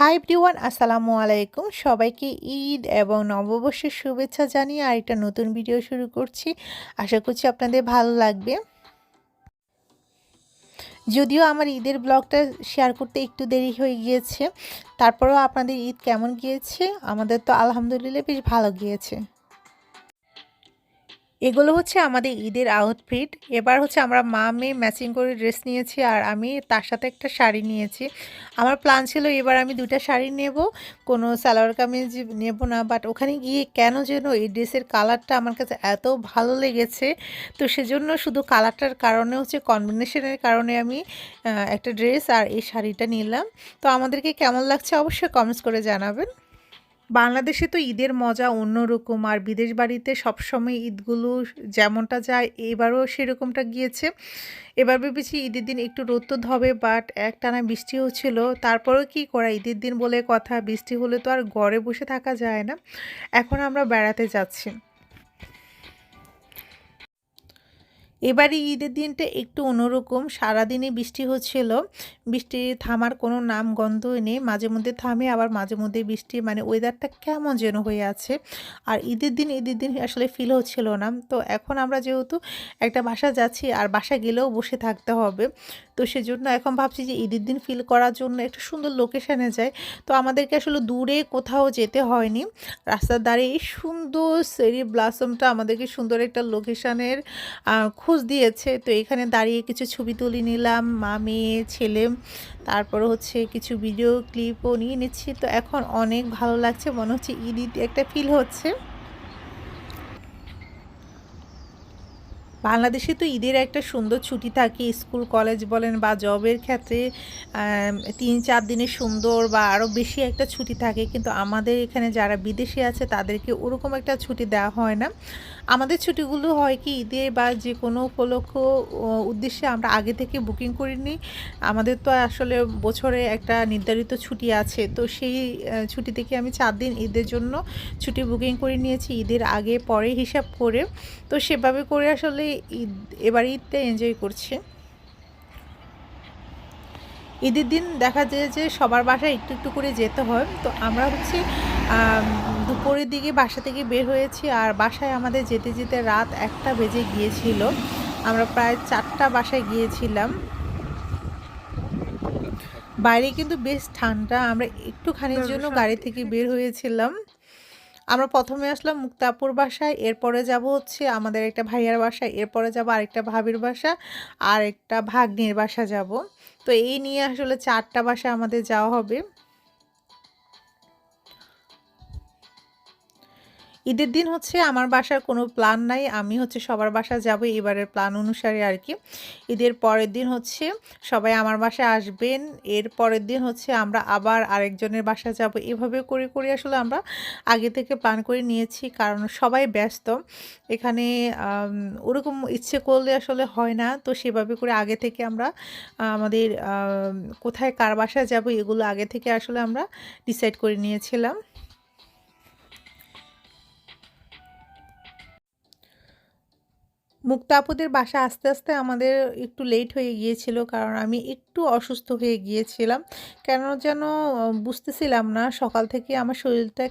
Hi everyone আসসালামু আলাইকুম। সবাইকে ঈদ এবং নববর্ষের শুভেচ্ছা জানিয়ে আর একটা নতুন ভিডিও শুরু করছি। আশা করছি আপনাদের ভালো লাগবে। যদিও আমার ঈদের ব্লগটা শেয়ার করতে একটু দেরি হয়ে গিয়েছে, তারপরেও আপনাদের ঈদ কেমন গিয়েছে? আমাদের তো আলহামদুলিল্লাহ বেশ ভালো গিয়েছে। এগুলো হচ্ছে আমাদের ঈদের আউটফিট এবার হচ্ছে আমরা মা মেয়ে ম্যাচিং করে ড্রেস নিয়েছি আর আমি তার সাথে একটা শাড়ি নিয়েছি। আমার প্ল্যান ছিল এবার আমি দুটা শাড়ি নেব, কোনো সালোয়ার কামিজ নেব না বাট ওখানে গিয়ে কেন যেন এই ড্রেসের কালারটা আমার কাছে এত ভালো লেগেছে। তো সেজন্য শুধু কালারটার কারণে হচ্ছে কম্বিনেশনের কারণে আমি একটা ড্রেস আর এই শাড়িটা নিলাম। তো আমাদেরকে কেমন লাগছে অবশ্যই কমেন্টস করে জানাবেন। বাংলাদেশে তো ঈদের মজা অন্যরকম, আর বিদেশ বাড়িতে সবসময় ঈদগুলো যেমনটা যায় এবারও সেরকমটা গিয়েছে। এবার ভেবেছি ঈদের দিন একটু রোদ তো ধবে বাট একটানা বৃষ্টি হচ্ছিল তারপরেও কি করা, ঈদের দিন বলে কথা, বৃষ্টি হলে তো আর ঘরে বসে থাকা যায় না। এখন আমরা বেড়াতে যাচ্ছি। এবারে ঈদের দিনটা একটু অন্যরকম। সারাদিনে বৃষ্টি হচ্ছিল, বৃষ্টি থামার কোনো নাম গন্ধই নেই। মাঝে মধ্যে থামে, আবার মাঝে মধ্যে বৃষ্টি মানে ওয়েদারটা কেমন যেন হয়ে আছে। আর ঈদের দিন ঈদের দিন আসলে ফিল হচ্ছিল না। তো এখন আমরা যেহেতু একটা বাসা যাচ্ছি, আর বাসা গেলেও বসে থাকতে হবে। তো সেজন্য এখন ভাবছি যে ঈদের দিন ফিল করার জন্য একটা সুন্দর লোকেশানে যায় তো আমাদেরকে আসলে দূরে কোথাও যেতে হয়নি। রাস্তার ধারে এই সুন্দর সেরি ব্লাসমটা আমাদেরকে সুন্দর একটা লোকেশানের খোঁজ দিয়েছে। তো এখানে দাঁড়িয়ে কিছু ছবি তুলে নিলাম, মা, মেয়ে, ছেলে। তারপর হচ্ছে কিছু ভিডিও ক্লিপও নিয়ে নিচ্ছি। তো এখন অনেক ভালো লাগছে, মনে হচ্ছে ঈদ একটা ফিল হচ্ছে। বাংলাদেশে তো ঈদের একটা সুন্দর ছুটি থাকে, স্কুল, কলেজ বলেন বা জবের ক্ষেত্রে তিন, চার দিনের সুন্দর বা আরও বেশি একটা ছুটি থাকে। কিন্তু আমাদের এখানে যারা বিদেশে আছে, তাদেরকে ওরকম একটা ছুটি দেওয়া হয় না। আমাদের ছুটিগুলো হয় কি, ঈদে বা যে কোনো উপলক্ষ উদ্দেশ্যে আমরা আগে থেকে বুকিং করে নিই। আমাদের তো আসলে বছরে একটা নির্ধারিত ছুটি আছে। তো সেই ছুটি থেকে আমি চার দিন ঈদের জন্য ছুটি বুকিং করে নিয়েছি। ঈদের আগে পরে হিসাব করে। তো সেভাবে করে আসলে ঈদ এবার ঈদটা এনজয় করছে। ঈদের দিন দেখা যায় যে সবার বাসায় একটু একটু করে যেতে হয়। তো আমরা হচ্ছে দুপুরের দিকে বাসা থেকে বের হয়েছি আর বাসায় আমাদের যেতে যেতে রাত একটা বেজে গিয়েছিল। আমরা প্রায় চারটা বাসায় গিয়েছিলাম। বাইরে কিন্তু বেশ ঠান্ডা। আমরা একটুখানির জন্য গাড়ি থেকে বের হয়েছিলাম। আমরা প্রথমে আসলাম মুক্তাপুর বাসায়, এরপরে যাব হচ্ছে আমাদের একটা ভাইয়ার বাসায়, এরপরে যাব আরেকটা ভাবির বাসা আর একটা ভাগ্নির বাসা যাব। তো এই নিয়ে আসলে চারটা বাসা আমাদের যাওয়া হবে। ঈদের দিন হচ্ছে আমার বাসার কোনো প্ল্যান নাই। আমি হচ্ছে সবার বাসা যাব, এবারের প্ল্যান অনুসারে আর কি। ঈদের পরের দিন হচ্ছে সবাই আমার বাসায় আসবেন। এর পরের দিন হচ্ছে আমরা আবার আরেকজনের বাসা যাব। এভাবে করে করে আসলে আমরা আগে থেকে প্ল্যান করে নিয়েছি, কারণ সবাই ব্যস্ত। এখানে ওরকম ইচ্ছে করলে আসলে হয় না। তো সেভাবে করে আগে থেকে আমরা, আমাদের কোথায় কার বাসায় যাব এগুলো আগে থেকে আসলে আমরা ডিসাইড করে নিয়েছিলাম। মুক্তা আপুদের বাসা আস্তে আস্তে আমাদের একটু লেট হয়ে গিয়েছিল, কারণ আমি একটু অসুস্থ হয়ে গিয়েছিলাম। কেন যেন বুঝতেছিলাম না, সকাল থেকে আমার শরীরটা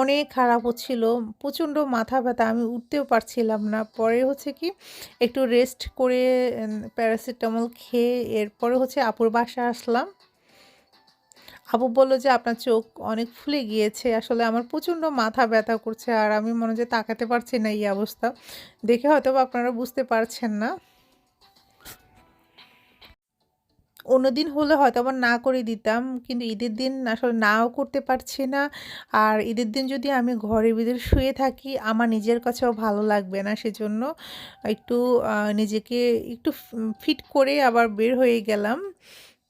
অনেক খারাপ হচ্ছিল, প্রচণ্ড মাথা ব্যথা, আমি উঠতেও পারছিলাম না। পরে হচ্ছে কি, একটু রেস্ট করে প্যারাসিটামল খেয়ে, এরপরে হচ্ছে আপুর বাসা আসলাম। আপু বলল যে, আপনার চোখ অনেক ফুলে গিয়েছে। আসলে আমার প্রচণ্ড মাথা ব্যথা করছে আর আমি মনে যে তাকাতে পারছি না এই অবস্থা। দেখে হয়তো আপনারা বুঝতে পারছেন না। অন্যদিন হলে হয়তো আবার না করে দিতাম, কিন্তু ঈদের দিন আসলে নাও করতে পারছি না। আর ঈদের দিন যদি আমি ঘরের ভিতরে শুয়ে থাকি, আমার নিজের কাছেও ভালো লাগবে না। সেজন্য একটু নিজেকে একটু ফিট করে আবার বের হয়ে গেলাম।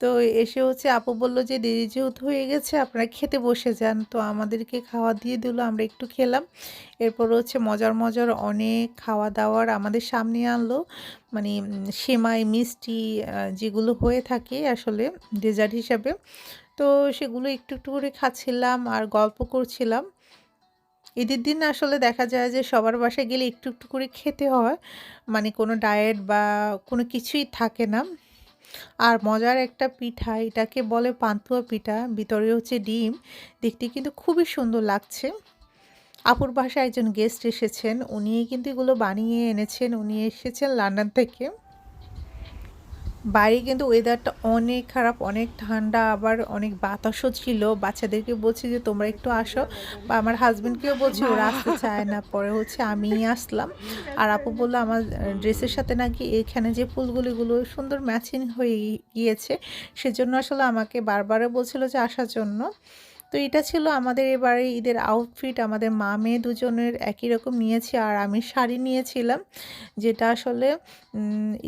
তো এসে হচ্ছে আপু বলল যে, দেরি যেহেতু হয়ে গেছে, আপনারা খেতে বসে যান। তো আমাদেরকে খাওয়া দিয়ে দিল, আমরা একটু খেলাম। এরপর হচ্ছে মজার মজার অনেক খাওয়া দাওয়ার আমাদের সামনে আনলো। মানে সেমাই, মিষ্টি যেগুলো হয়ে থাকে আসলে ডেজার্ট হিসাবে। তো সেগুলো একটু একটু করে খাচ্ছিলাম আর গল্প করছিলাম। ঈদের দিন আসলে দেখা যায় যে, সবার বাসায় গেলে একটু একটু করে খেতে হয়। মানে কোনো ডায়েট বা কোনো কিছুই থাকে না। আর মজার একটা পিঠা, এটাকে বলে পান্তুয়া পিঠা, ভিতরে হচ্ছে ডিম। দেখতে কিন্তু খুবই সুন্দর লাগছে। আপুর বাসায় একজন গেস্ট এসেছেন উনি কিন্তু এগুলো বানিয়ে এনেছেন, উনি এসেছেন লন্ডন থেকে। বাইরে কিন্তু ওয়েদারটা অনেক খারাপ, অনেক ঠান্ডা, আবার অনেক বাতাসও ছিল। বাচ্চাদেরকে বলছি যে, তোমরা একটু আসো। বা আমার হাজব্যান্ডকেও বলছি, ওরা আসতে চায় না। পরে হচ্ছে আমি আসলাম। আর আপু বলল, আমার ড্রেসের সাথে নাকি এখানে যে ফুলগুলিগুলো সুন্দর ম্যাচিং হয়ে গিয়েছে, সেজন্য আসলে আমাকে বারবারও বলছিল যে, আসার জন্য। তো এটা ছিল আমাদের এবারে ঈদের আউটফিট আমাদের মা মেয়ে দুজনের একই রকম নিয়েছি আর আমি শাড়ি নিয়েছিলাম, যেটা আসলে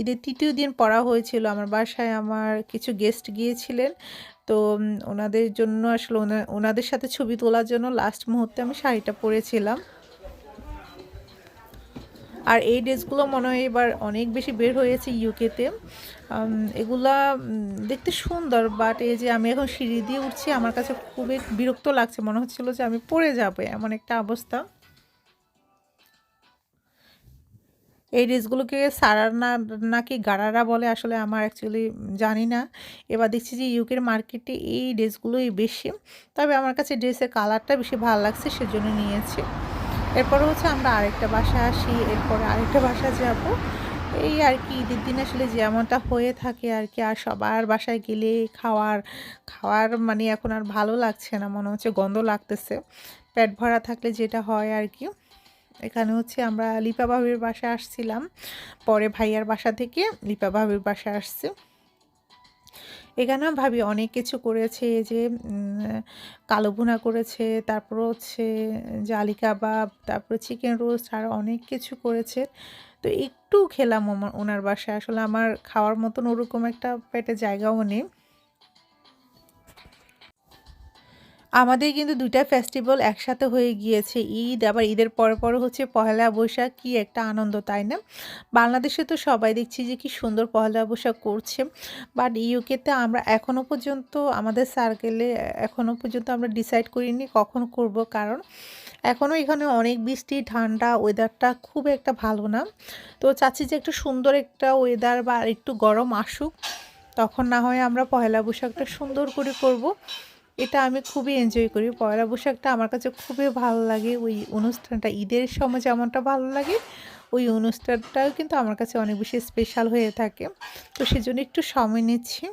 ঈদের তৃতীয় দিন পরা হয়েছিল। আমার বাসায় আমার কিছু গেস্ট গিয়েছিলেন, তো ওনাদের জন্য আসলে ওনাদের সাথে ছবি তোলার জন্য লাস্ট মুহূর্তে আমি শাড়িটা পরেছিলাম। আর এই ড্রেসগুলো মনে হয় এবার অনেক বেশি বের হয়েছে ইউকেতে এগুলা দেখতে সুন্দর বাট এই যে আমি এখন সিঁড়ি দিয়ে উঠছি, আমার কাছে খুবই বিরক্ত লাগছে। মনে হচ্ছিল যে আমি পড়ে যাব, এমন একটা অবস্থা। এই ড্রেসগুলোকে সারার না, নাকি গাড়ারা বলে, আসলে আমার অ্যাকচুয়ালি জানি না। এবার দেখছি যে ইউকের মার্কেটে এই ড্রেসগুলোই বেশি। তবে আমার কাছে ড্রেসের কালারটা বেশি ভালো লাগছে, সেজন্য নিয়েছি। এরপরে হচ্ছে আমরা আরেকটা বাসা আসি, এরপরে আরেকটা বাসা যাব। এই আর কি, ঈদের দিন আসলে যেমনটা হয়ে থাকে আর কি, আর সবার বাসায় গেলে খাওয়ার খাওয়ার মানে এখন আর ভালো লাগছে না, মনে হচ্ছে গন্ধ লাগতেছে। পেট ভরা থাকলে যেটা হয় আর কি। এখানে হচ্ছে আমরা লিপা ভাবির বাসা আসছিলাম, পরে ভাইয়ার বাসা থেকে লিপা ভাবির বাসা আসছে। এখানে ভাবি অনেক কিছু করেছে যে কালো ভুনা করেছে, তারপর হচ্ছে জালি কাবাব তারপর চিকেন রোস্ট আর অনেক কিছু করেছে। তো একটু খেলাম আমার ওনার বাসায়। আসলে আমার খাওয়ার মতন ওরকম একটা পেটে জায়গাও নেই। আমাদের কিন্তু দুইটা ফেস্টিভ্যাল একসাথে হয়ে গিয়েছে। ঈদ, আবার ঈদের পর পর হচ্ছে পহেলা বৈশাখ। কি একটা আনন্দ, তাই না? বাংলাদেশে তো সবাই দেখছি যে কি সুন্দর পহেলা বৈশাখ করছে। বাট ইউকেতে আমরা এখনও পর্যন্ত আমাদের সার্কেলে এখনও পর্যন্ত আমরা ডিসাইড করিনি কখন করব। কারণ এখনও এখানে অনেক বৃষ্টি, ঠান্ডা ওয়েদারটা খুব একটা ভালো না। তো চাচ্ছি যে একটু সুন্দর একটা ওয়েদার বা একটু গরম আসুক, তখন না হয় আমরা পয়লা বৈশাখটা সুন্দর করে করব। এটা আমি খুবই এনজয় করি। পয়লা বৈশাখটা আমার কাছে খুবই ভালো লাগে। ওই অনুষ্ঠানটা, ঈদের সময় যেমনটা ভালো লাগে, ওই অনুষ্ঠানটাও কিন্তু আমার কাছে অনেক বেশি স্পেশাল হয়ে থাকে। তো সেজন্য একটু সময় নিচ্ছি।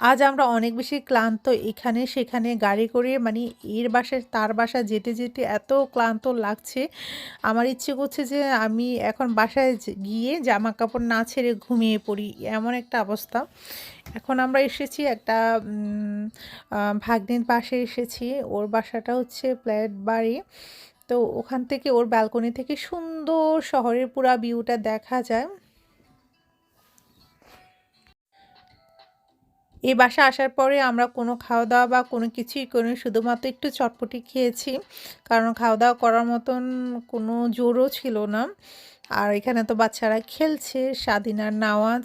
আজ আমরা অনেক বেশি ক্লান্ত এখানে সেখানে গাড়ি করে মানে এর বাসায়, তার বাসা যেতে যেতে এত ক্লান্ত লাগছে। আমার ইচ্ছে করছে যে আমি এখন বাসায় গিয়ে জামা কাপড় না ছেড়ে ঘুমিয়ে পড়ি, এমন একটা অবস্থা। এখন আমরা এসেছি একটা ভাগ্নির পাশে এসেছি। ওর বাসাটা হচ্ছে ফ্ল্যাট বাড়ি। তো ওখান থেকে ওর ব্যালকনি থেকে সুন্দর শহরের পুরা ভিউটা দেখা যায়। এই বাসা আসার পরে আমরা কোনো খাওয়া দাওয়া বা কোনো কিছুই করি শুধুমাত্র একটু চটপটি খেয়েছি। কারণ খাওয়া দাওয়া করার মতন কোনো জোরও ছিল না। আর এখানে তো বাচ্চারা খেলছে স্বাধীনার নাওয়াজ,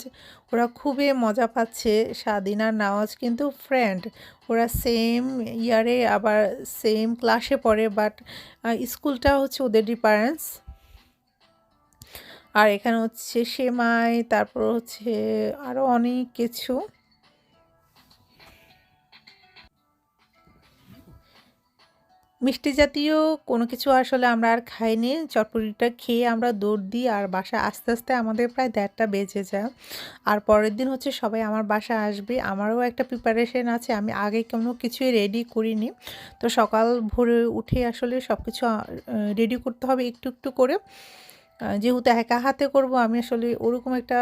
ওরা খুবই মজা পাচ্ছে স্বাধীনার নাওয়াজ। কিন্তু ফ্রেন্ড ওরা সেম ইয়ারে আবার সেম ক্লাসে পড়ে বাট স্কুলটা হচ্ছে ওদের ডিফারেন্স আর এখানে হচ্ছে সেমাই, তারপর হচ্ছে আরও অনেক কিছু। মিষ্টি জাতীয় কোনো কিছু আসলে আমরা আর খাইনি। চটপটিটা খেয়ে আমরা দৌড় দিই আর বাসা আস্তে আস্তে আমাদের প্রায় দেড়টা বেজে যায়। আর পরের দিন হচ্ছে সবাই আমার বাসা আসবে। আমারও একটা প্রিপারেশন আছে। আমি আগে কোনো কিছুই রেডি করিনি। তো সকাল ভোরে উঠে আসলে সব কিছু রেডি করতে হবে একটু একটু করে। যেহেতু একা হাতে করব, আমি আসলে ওরকম একটা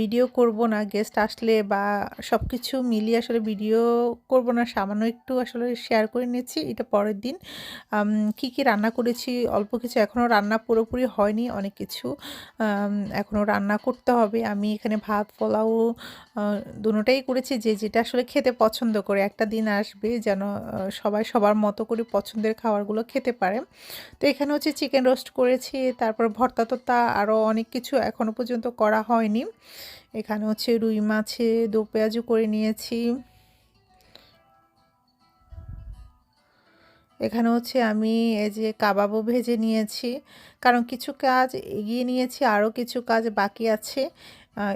ভিডিও করব না। গেস্ট আসলে বা সব কিছু মিলিয়ে আসলে ভিডিও করব না। সামান্য একটু আসলে শেয়ার করে নিচ্ছি এটা পরের দিন। কি কি রান্না করেছি, অল্প কিছু এখনও রান্না পুরোপুরি হয়নি, অনেক কিছু। এখনও রান্না করতে হবে। আমি এখানে ভাত, পোলাও দুটোটাই করেছি যে যেটা আসলে খেতে পছন্দ করে। একটা দিন আসবে যেন সবাই সবার মতো করে পছন্দের খাবারগুলো খেতে পারে। তো এখানে হচ্ছে চিকেন রোস্ট করেছি, তারপর ভর্তা তো তা আরও অনেক কিছু এখনও পর্যন্ত করা হয়নি। এখানে হচ্ছে রুই মাছে দো পেঁয়াজু করে নিয়েছি। এখানে হচ্ছে আমি এই যে কাবাবও ভেজে নিয়েছি। কারণ কিছু কাজ এগিয়ে নিয়েছি আরও কিছু কাজ বাকি আছে।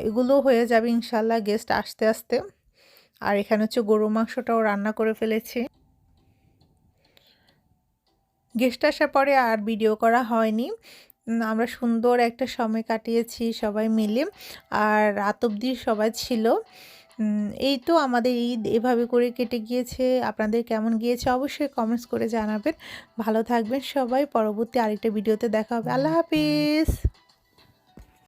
এগুলো হয়ে যাবে ইনশাল্লাহ গেস্ট আসতে আসতে। আর এখানে হচ্ছে গরু মাংসটাও রান্না করে ফেলেছি। গেস্ট আসার পরে আর ভিডিও করা হয়নি। আমরা সুন্দর একটা সময় কাটিয়েছি সবাই মিলে আর রাত অব্দি সবাই ছিল। এই তো আমাদের ঈদ এভাবে করে কেটে গিয়েছে। আপনাদের কেমন গিয়েছে অবশ্যই কমেন্টস করে জানাবেন। ভালো থাকবেন সবাই। পরবর্তী আরেকটা ভিডিওতে দেখা হবে। আল্লাহ হাফিজ!